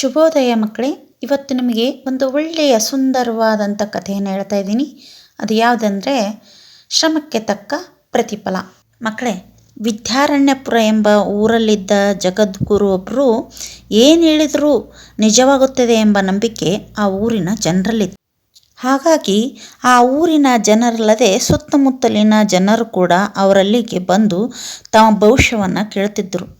ಶುಭೋದಯ ಮಕ್ಕಳೇ, ಇವತ್ತು ನಿಮಗೆ ಒಂದು ಒಳ್ಳೆಯ ಸುಂದರವಾದಂಥ ಕಥೆಯನ್ನು ಹೇಳ್ತಾ ಇದ್ದೀನಿ. ಅದು ಯಾವುದಂದರೆ, ಶ್ರಮಕ್ಕೆ ತಕ್ಕ ಪ್ರತಿಫಲ. ಮಕ್ಕಳೇ, ವಿದ್ಯಾರಣ್ಯಪುರ ಎಂಬ ಊರಲ್ಲಿದ್ದ ಜಗದ್ಗುರು ಒಬ್ಬರು ಏನು ಹೇಳಿದರೂ ನಿಜವಾಗುತ್ತದೆ ಎಂಬ ನಂಬಿಕೆ ಆ ಊರಿನ ಜನರಲ್ಲಿತ್ತು. ಹಾಗಾಗಿ ಆ ಊರಿನ ಜನರಲ್ಲದೆ ಸುತ್ತಮುತ್ತಲಿನ ಜನರು ಕೂಡ ಅವರಲ್ಲಿಗೆ ಬಂದು ತಮ್ಮ ಭವಿಷ್ಯವನ್ನು ಕೇಳ್ತಿದ್ದರು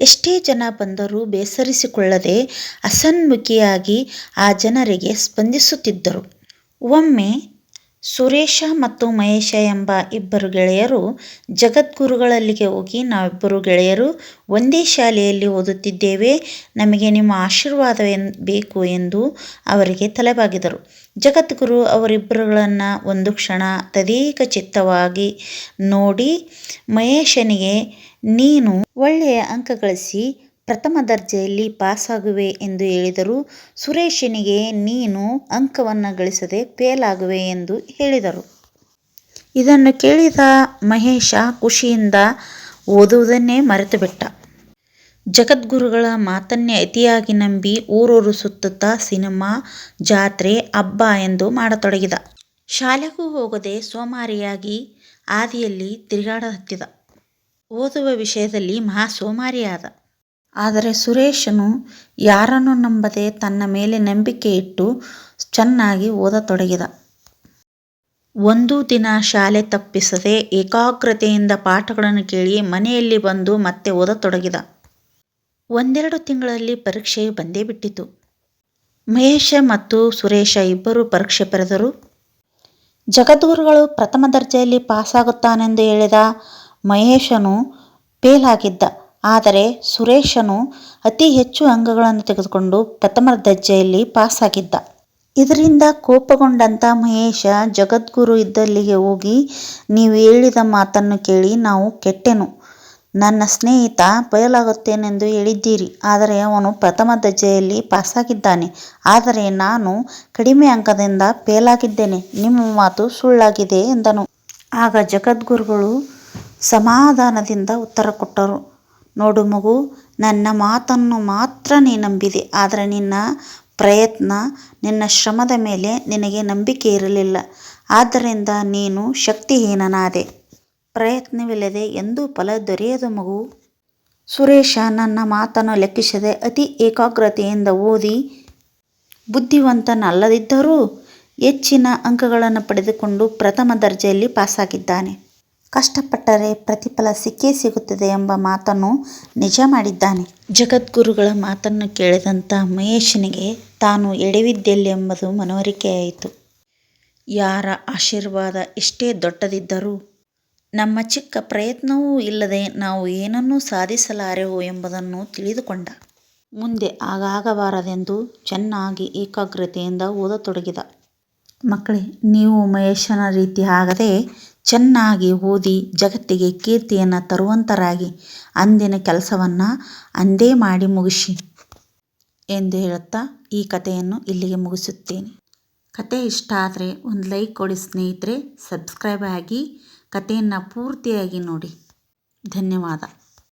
ಎಷ್ಟೇ ಜನ ಬಂದರೂ ಬೇಸರಿಸಿಕೊಳ್ಳದೆ ಅಸನ್ಮುಖಿಯಾಗಿ ಆ ಜನರಿಗೆ ಸ್ಪಂದಿಸುತ್ತಿದ್ದರು. ಒಮ್ಮೆ ಸುರೇಶ ಮತ್ತು ಮಹೇಶ ಎಂಬ ಇಬ್ಬರು ಗೆಳೆಯರು ಜಗದ್ಗುರುಗಳಲ್ಲಿಗೆ ಹೋಗಿ, ನಾವಿಬ್ಬರು ಗೆಳೆಯರು ಒಂದೇ ಶಾಲೆಯಲ್ಲಿ ಓದುತ್ತಿದ್ದೇವೆ, ನಮಗೆ ನಿಮ್ಮ ಆಶೀರ್ವಾದ ಬೇಕು ಎಂದು ಅವರಿಗೆ ತಲೆಬಾಗಿದರು. ಜಗದ್ಗುರು ಅವರಿಬ್ಬರುಗಳನ್ನು ಒಂದು ಕ್ಷಣ ತದೇಕ ಚಿತ್ತವಾಗಿ ನೋಡಿ ಮಹೇಶನಿಗೆ ನೀನು ಒಳ್ಳೆಯ ಅಂಕ ಗಳಿಸಿ ಪ್ರಥಮ ದರ್ಜೆಯಲ್ಲಿ ಪಾಸಾಗುವೆ ಎಂದು ಹೇಳಿದರು ಸುರೇಶನಿಗೆ ನೀನು ಅಂಕವನ್ನು ಗಳಿಸದೆ ಫೇಲಾಗುವೆ ಎಂದು ಹೇಳಿದರು. ಇದನ್ನು ಕೇಳಿದ ಮಹೇಶ ಖುಷಿಯಿಂದ ಓದುವುದನ್ನೇ ಮರೆತು ಬಿಟ್ಟ ಜಗದ್ಗುರುಗಳ ಮಾತನ್ನೇ ಅತಿಯಾಗಿ ನಂಬಿ ಊರೂರು ಸುತ್ತುತ್ತಾ ಸಿನಿಮಾ ಜಾತ್ರೆ ಹಬ್ಬ ಎಂದು ಮಾಡತೊಡಗಿದ. ಶಾಲೆಗೂ ಹೋಗದೆ ಸೋಮಾರಿಯಾಗಿ ಹಾದಿಯಲ್ಲಿ ತಿರುಗಾಡಹತ್ತಿದ. ಓದುವ ವಿಷಯದಲ್ಲಿ ಮಹಾ ಸೋಮಾರಿಯಾದ ಆದರೆ ಸುರೇಶನು ಯಾರನ್ನು ನಂಬದೆ ತನ್ನ ಮೇಲೆ ನಂಬಿಕೆ ಇಟ್ಟು ಚೆನ್ನಾಗಿ ಓದತೊಡಗಿದ. ಒಂದು ದಿನ ಶಾಲೆ ತಪ್ಪಿಸದೆ ಏಕಾಗ್ರತೆಯಿಂದ ಪಾಠಗಳನ್ನು ಕೇಳಿ ಮನೆಯಲ್ಲಿ ಬಂದು ಮತ್ತೆ ಓದತೊಡಗಿದ. ಒಂದೆರಡು ತಿಂಗಳಲ್ಲಿ ಪರೀಕ್ಷೆ ಬಂದೇ ಬಿಟ್ಟಿತು. ಮಹೇಶ ಮತ್ತು ಸುರೇಶ ಇಬ್ಬರು ಪರೀಕ್ಷೆ ಬರೆದರು. ಜಗದ್ಗುರುಗಳು ಪ್ರಥಮ ದರ್ಜೆಯಲ್ಲಿ ಪಾಸಾಗುತ್ತಾನೆಂದು ಹೇಳಿದ ಮಹೇಶನು ಫೇಲ್ ಆಗಿದ್ದ ಆದರೆ ಸುರೇಶನು ಅತಿ ಹೆಚ್ಚು ಅಂಗಗಳನ್ನು ತೆಗೆದುಕೊಂಡು ಪ್ರಥಮ ದರ್ಜೆಯಲ್ಲಿ ಪಾಸಾಗಿದ್ದ. ಇದರಿಂದ ಕೋಪಗೊಂಡಂಥ ಮಹೇಶ, ಜಗದ್ಗುರು ಇದ್ದಲ್ಲಿಗೆ ಹೋಗಿ, ನೀವು ಹೇಳಿದ ಮಾತನ್ನು ಕೇಳಿ ನಾವು ಕೆಟ್ಟೆನು. ನನ್ನ ಸ್ನೇಹಿತ ಬಯಲಾಗುತ್ತೇನೆಂದು ಹೇಳಿದ್ದೀರಿ. ಆದರೆ ಅವನು ಪ್ರಥಮ ದರ್ಜೆಯಲ್ಲಿ ಪಾಸಾಗಿದ್ದಾನೆ. ಆದರೆ ನಾನು ಕಡಿಮೆ ಅಂಕದಿಂದ ಫೇಲಾಗಿದ್ದೇನೆ ನಿಮ್ಮ ಮಾತು ಸುಳ್ಳಾಗಿದೆ ಎಂದನು. ಆಗ ಜಗದ್ಗುರುಗಳು ಸಮಾಧಾನದಿಂದ ಉತ್ತರ ಕೊಟ್ಟರು. ನೋಡು ಮಗು, ನನ್ನ ಮಾತನ್ನು ಮಾತ್ರ ನೀ ನಂಬಿದೆ, ಆದರೆ ನಿನ್ನ ಪ್ರಯತ್ನ, ನಿನ್ನ ಶ್ರಮದ ಮೇಲೆ ನಿನಗೆ ನಂಬಿಕೆ ಇರಲಿಲ್ಲ. ಆದ್ದರಿಂದ ನೀನು ಶಕ್ತಿಹೀನನಾದೆ. ಪ್ರಯತ್ನವಿಲ್ಲದೆ ಎಂದೂ ಫಲ ದೊರೆಯದು ಮಗು. ಸುರೇಶ ನನ್ನ ಮಾತನ್ನು ಲೆಕ್ಕಿಸದೆ ಅತಿ ಏಕಾಗ್ರತೆಯಿಂದ ಓದಿ, ಬುದ್ಧಿವಂತನಲ್ಲದಿದ್ದರೂ ಹೆಚ್ಚಿನ ಅಂಕಗಳನ್ನು ಪಡೆದುಕೊಂಡು ಪ್ರಥಮ ದರ್ಜೆಯಲ್ಲಿ ಪಾಸಾಗಿದ್ದಾನೆ. ಕಷ್ಟಪಟ್ಟರೆ ಪ್ರತಿಫಲ ಸಿಕ್ಕೇ ಸಿಗುತ್ತದೆ ಎಂಬ ಮಾತನ್ನು ನಿಜ ಮಾಡಿದ್ದಾನೆ. ಜಗದ್ಗುರುಗಳ ಮಾತನ್ನು ಕೇಳಿದಂಥ ಮಹೇಶನಿಗೆ ತಾನು ಎಡವಿದ್ದೆಲ್ಲೆಂಬುದು ಮನವರಿಕೆಯಾಯಿತು. ಯಾರ ಆಶೀರ್ವಾದ ಎಷ್ಟೇ ದೊಡ್ಡದಿದ್ದರೂ ನಮ್ಮ ಚಿಕ್ಕ ಪ್ರಯತ್ನವೂ ಇಲ್ಲದೆ ನಾವು ಏನನ್ನೂ ಸಾಧಿಸಲಾರೆವು ಎಂಬುದನ್ನು ತಿಳಿದುಕೊಂಡ. ಮುಂದೆ ಆಗಾಗಬಾರದೆಂದು ಚೆನ್ನಾಗಿ ಏಕಾಗ್ರತೆಯಿಂದ ಓದತೊಡಗಿದ. ಮಕ್ಕಳೇ, ನೀವು ಮಹೇಶನ ರೀತಿ ಆಗದೆ ಚೆನ್ನಾಗಿ ಓದಿ ಜಗತ್ತಿಗೆ ಕೀರ್ತಿಯನ್ನು ತರುವಂತರಾಗಿ ಅಂದಿನ ಕೆಲಸವನ್ನು ಅಂದೇ ಮಾಡಿ ಮುಗಿಸಿ ಎಂದು ಹೇಳುತ್ತಾ ಈ ಕಥೆಯನ್ನು ಇಲ್ಲಿಗೆ ಮುಗಿಸುತ್ತೇನೆ. ಕತೆ ಇಷ್ಟ ಆದರೆ ಒಂದು ಲೈಕ್ ಕೊಡಿ ಸ್ನೇಹಿತರೆ, ಸಬ್ಸ್ಕ್ರೈಬ್ ಆಗಿ ಕಥೆಯನ್ನು ಪೂರ್ತಿಯಾಗಿ ನೋಡಿ. ಧನ್ಯವಾದ.